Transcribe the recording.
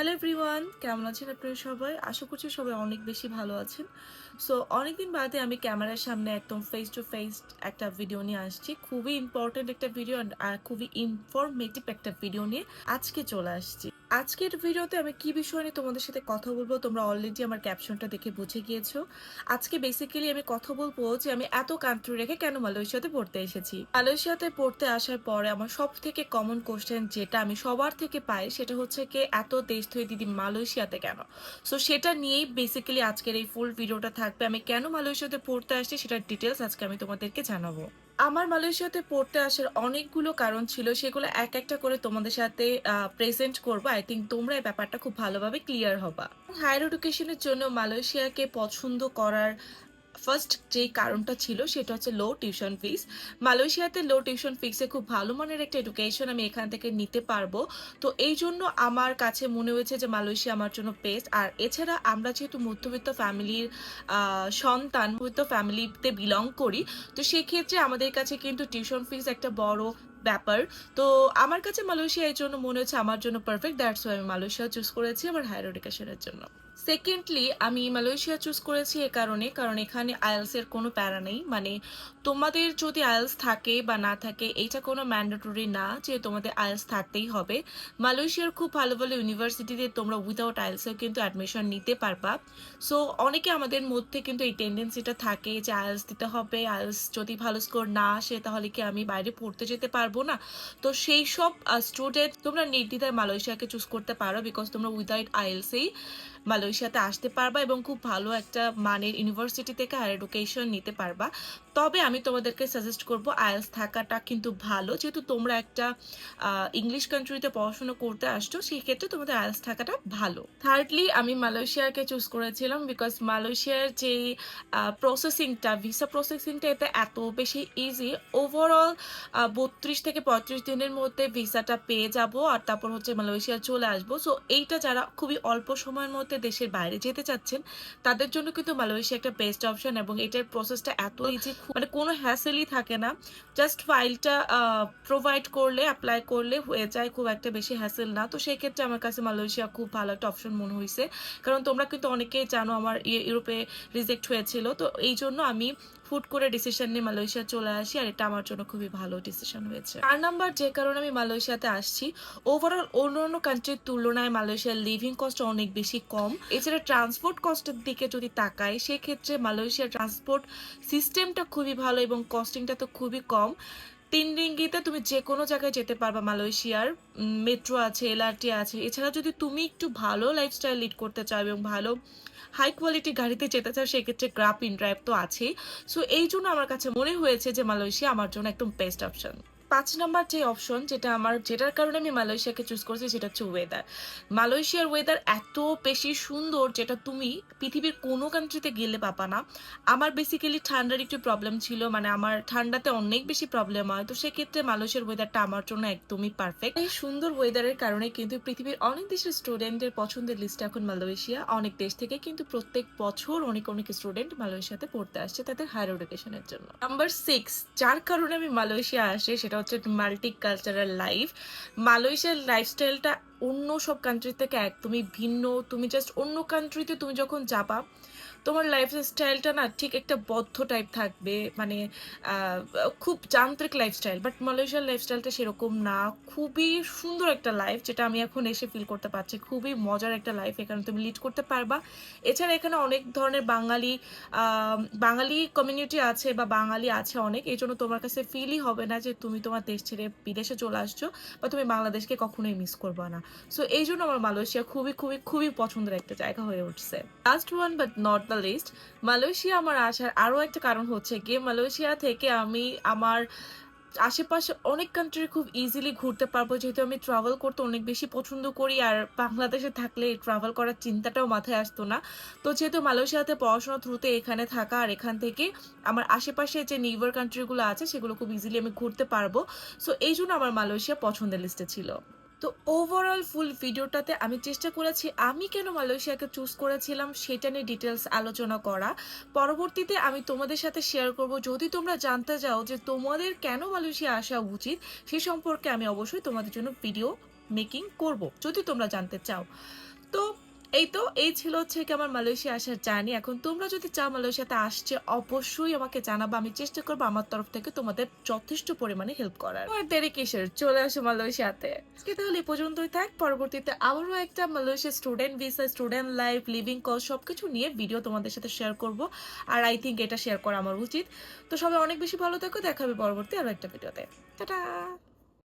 Hello everyone কেমন আছেন আপনারা সবাই? আশা করছি সবাই অনেক বেশি ভালো আছেন। সো অনেকদিন বাদে আমি ক্যামেরার সামনে একদম ফেস টু ফেস একটা ভিডিও নিয়ে আসছি। খুবই ইম্পর্টেন্ট একটা ভিডিও আর খুবই ইনফরমেটিভ একটা ভিডিও নিয়ে আজকে চলে আসছি। আজকের ভিডিওতে আমি কি বিষয় নিয়ে তোমাদের সাথে কথা বলব? তোমরা অলরেডি আমার ক্যাপশনটা দেখে বুঝে গিয়েছো। আজকে বেসিক্যালি আমি কথা বলব যে আমি এত কান্ট্রি রেখে কেন মালয়েশিয়াতে পড়তে এসেছি? মালয়েশিয়াতে পড়তে আসার পরে আমার সব থেকে কমন কোশ্চেন যেটা আমি সবার থেকে পাই সেটা হচ্ছে কি, এত দেশ থেকে দিদি মালয়েশিয়াতে কেন? সো সেটা নিয়েই বেসিক্যালি আজকের এই ফুল ভিডিওটা থাকবে। আমি কেন মালয়েশিয়াতে পড়তে আসছি সেটার ডিটেলস আজকে আমি তোমাদেরকে জানাব। আমার মালয়েশিয়াতে পড়তে আসার অনেকগুলো কারণ ছিল, সেগুলো এক একটা করে তোমাদের সাথে প্রেজেন্ট করব। আই থিঙ্ক তোমরা এই ব্যাপারটা খুব ভালোভাবে ক্লিয়ার হবা। হায়ার এডুকেশনের জন্য মালয়েশিয়াকে পছন্দ করার ফার্স্ট যেই কারণটা ছিল সেটা হচ্ছে লো টিউশন ফিস মালয়েশিয়াতে লো টিউশন ফিসে খুব ভালো মানের একটা এডুকেশন আমি এখান থেকে নিতে পারব। তো এই জন্য আমার কাছে মনে হয়েছে যে মালয়েশিয়া আমার জন্য বেস্ট আর এছাড়া আমরা যেহেতু মধ্যবিত্ত ফ্যামিলির সন্তান, মধ্যবিত্ত ফ্যামিলিতে বিলং করি, তো সেক্ষেত্রে আমাদের কাছে কিন্তু টিউশন ফিস একটা বড় ব্যাপার। তো আমার কাছে মালয়েশিয়া এই জন্য মনে হচ্ছে আমার জন্য পারফেক্ট দ্যাটস আমি মালয়েশিয়া চুজ করেছি আমার হায়ার এডুকেশনের জন্য। সেকেন্ডলি আমি মালয়েশিয়া চুজ করেছি এ কারণে, কারণ এখানে আইএলস এর কোনো প্যারা নেই। মানে তোমাদের যদি আয়েলস থাকে বা না থাকে এটা কোনো ম্যান্ডেটরি না যে তোমাদের আইএলস থাকতেই হবে। মালয়েশিয়ার খুব ভালো ভালো ইউনিভার্সিটিতে তোমরা উইদাউট আইএলসেও কিন্তু অ্যাডমিশন নিতে পারবা। সো অনেকে আমাদের মধ্যে কিন্তু এই টেন্ডেন্সিটা থাকে যে আইএলস দিতে হবে আইএলস যদি ভালো স্কোর না আসে, তাহলে কি আমি বাইরে পড়তে যেতে পারব? না। তো সেই সব স্টুডেন্ট তোমরা নির্দ্বিধায় মালয়েশিয়াকে চুজ করতে পারো বিকজ তোমরা উইদাউট আইএলসেই মালয়েশিয়াতে আসতে পারবা এবং খুব ভালো একটা মানের ইউনিভার্সিটি থেকে হায়ার এডুকেশন নিতে পারবা। তবে আমি তোমাদেরকে সাজেস্ট করব আইএলস থাকাটা কিন্তু ভালো। যেহেতু তোমরা একটা ইংলিশ কান্ট্রিতে পড়াশোনা করতে আসছো সেই ক্ষেত্রে তোমাদের আইএলস থাকাটা ভালো। থার্ডলি আমি মালয়েশিয়াকে চুজ করেছিলাম বিকজ মালয়েশিয়ার যে প্রসেসিংটা ভিসা প্রসেসিংটা এতে এত বেশি ইজি ওভারঅল বত্রিশ থেকে পঁয়ত্রিশ দিনের মধ্যে ভিসাটা পেয়ে যাব আর তারপর হচ্ছে মালয়েশিয়া চলে আসব। সো এইটা যারা খুবই অল্প সময়ের মধ্যে দেশের বাইরে যেতে চাচ্ছেন, তাদের জন্য কিন্তু মালয়েশিয়া একটা বেস্ট অপশন এবং এটার প্রসেসটা এত ইজি মানে কোনো হ্যাসেলই থাকে না। জাস্ট ফাইলটা প্রোভাইড করলে অ্যাপ্লাই করলে হয়ে যায় খুব একটা বেশি হ্যাসেল না। তো সেই ক্ষেত্রে আমার কাছে মালয়েশিয়া খুব ভালো একটা অপশন মনে হয়েছে কারণ তোমরা কিন্তু অনেকেই জানো আমার ইউরোপে রিজেক্ট হয়েছিল। তো এই জন্য আমি ফুট করে ডিসিশন নিয়ে মালয়েশিয়া চলে আসি, আর এটা আমার জন্য খুবই ভালো ডিসিশন হয়েছে। চার নাম্বার যে কারণে আমি মালয়েশিয়াতে আসছি ওভারঅল অন্য অন্য কান্ট্রির তুলনায় মালয়েশিয়ার লিভিং কস্ট অনেক বেশি কম। এছাড়া ট্রান্সপোর্ট কস্টের দিকে যদি তাকাই, সেক্ষেত্রে মালয়েশিয়ার ট্রান্সপোর্ট সিস্টেমটা খুবই ভালো এবং কস্টিংটা তো খুবই কম। তিন রিঙ্গিতে তুমি যে কোনো জায়গায় যেতে পারবা, মালয়েশিয়ার মেট্রো আছে এলআরটি আছে। এছাড়া যদি তুমি একটু ভালো লাইফস্টাইল লিড করতে চাও এবং ভালো হাই কোয়ালিটি গাড়িতে যেতে চাও, সেক্ষেত্রে গ্রাপ ইন ড্রাইভ তো আছেই। সো এই জন্য আমার কাছে মনে হয়েছে যে মালয়েশিয়া আমার জন্য একদম বেস্ট অপশন পাঁচ নাম্বার যে অপশন যেটা আমার, যেটার কারণে আমি মালয়েশিয়াকে চুজ করছি সেটা হচ্ছে ওয়েদার মালয়েশিয়ার ওয়েদার এত বেশি সুন্দর যেটা তুমি পৃথিবীর কোনো কান্ট্রিতে গেলে পাবা না। আমার বেসিক্যালি ঠান্ডার একটু প্রবলেম ছিল মানে আমার ঠান্ডাতে অনেক বেশি প্রবলেম হয়। তো সেক্ষেত্রে মালয়েশিয়ার ওয়েদারটা আমার জন্য একদমই পারফেক্ট এই সুন্দর ওয়েদারের কারণে কিন্তু পৃথিবীর অনেক দেশের স্টুডেন্টের পছন্দের লিস্টে এখন মালয়েশিয়া, অনেক দেশ থেকে কিন্তু প্রত্যেক বছর অনেক অনেক স্টুডেন্ট মালয়েশিয়াতে পড়তে আসছে তাদের হায়ার এডুকেশনের জন্য। নাম্বার সিক্স যার কারণে আমি মালয়েশিয়া আসে সেটা হচ্ছে মাল্টি কালচারাল লাইফ মালয়েশিয়ার লাইফস্টাইলটা অন্য সব কান্ট্রি থেকে একদমই ভিন্ন। তুমি জাস্ট অন্য কান্ট্রিতে তুমি যখন যাবা তোমার লাইফ স্টাইলটা না ঠিক একটা বদ্ধ টাইপ থাকবে মানে খুব যান্ত্রিক লাইফস্টাইল বাট মালয়েশিয়ার লাইফস্টাইলটা সেরকম না। খুবই সুন্দর একটা লাইফ যেটা আমি এখন এসে ফিল করতে পারছি। খুবই মজার একটা লাইফ এখানে তুমি লিড করতে পারবা। এছাড়া এখানে অনেক ধরনের বাঙালি বাঙালি কমিউনিটি আছে বা বাঙালি আছে অনেক। এই জন্য তোমার কাছে ফিলই হবে না যে তুমি তোমার দেশ ছেড়ে বিদেশে চলে আসছো বা তুমি বাংলাদেশকে কখনোই মিস করবা না। সো এই জন্য আমার মালয়েশিয়া খুবই খুবই খুবই পছন্দের একটা জায়গা হয়ে উঠছে। Last one but not the least Malaysia আমার আসার আরও একটা কারণ হচ্ছে গিয়ে মালয়েশিয়া থেকে আমি আমার আশেপাশে অনেক কান্ট্রি খুব ইজিলি ঘুরতে পারব। যেহেতু আমি ট্রাভেল করতে অনেক বেশি পছন্দ করি আর বাংলাদেশে থাকলে ট্রাভেল করার চিন্তাটাও মাথায় আসতো না। তো যেহেতু মালয়েশিয়াতে পড়াশোনা থ্রুতে এখানে থাকা আর এখান থেকে আমার আশেপাশে যে নিউবার কান্ট্রিগুলো আছে, সেগুলো খুব ইজিলি আমি ঘুরতে পারব। সো এই জন্য আমার মালয়েশিয়া পছন্দের লিস্টে ছিল। তো ওভারঅল ফুল ভিডিওটাতে আমি চেষ্টা করেছি, আমি কেন মালয়েশিয়াকে চুজ করেছিলাম সেটা নিয়ে ডিটেলস আলোচনা করা। পরবর্তীতে আমি তোমাদের সাথে শেয়ার করব, যদি তোমরা জানতে চাও যে তোমাদের কেন মালয়েশিয়া আসা উচিত, সে সম্পর্কে আমি অবশ্যই তোমাদের জন্য ভিডিও মেকিং করব, যদি তোমরা জানতে চাও। এই তো, এই ছিল হচ্ছে কি আমার মালয়েশিয়া আসার জার্নি। এখন তোমরা যদি চাও মালয়েশিয়াতে আসছে, অবশ্যই আমাকে জানাব। আমি চেষ্টা করব আমার তরফ থেকে তোমাদের যথেষ্ট পরিমাণে হেল্প করার। আর দেরি কিসের? চলে আসো মালয়েশিয়াতে। আজকে তাহলে এই পর্যন্তই থাক। পরবর্তীতে আবারও একটা Malaysia student visa student life living cost সবকিছু নিয়ে ভিডিও তোমাদের সাথে শেয়ার করব। আর আই থিঙ্ক এটা শেয়ার করা আমার উচিত। তো সবাই অনেক বেশি ভালো থাকো। দেখাবে পরবর্তী আরও একটা ভিডিওতে টাটা!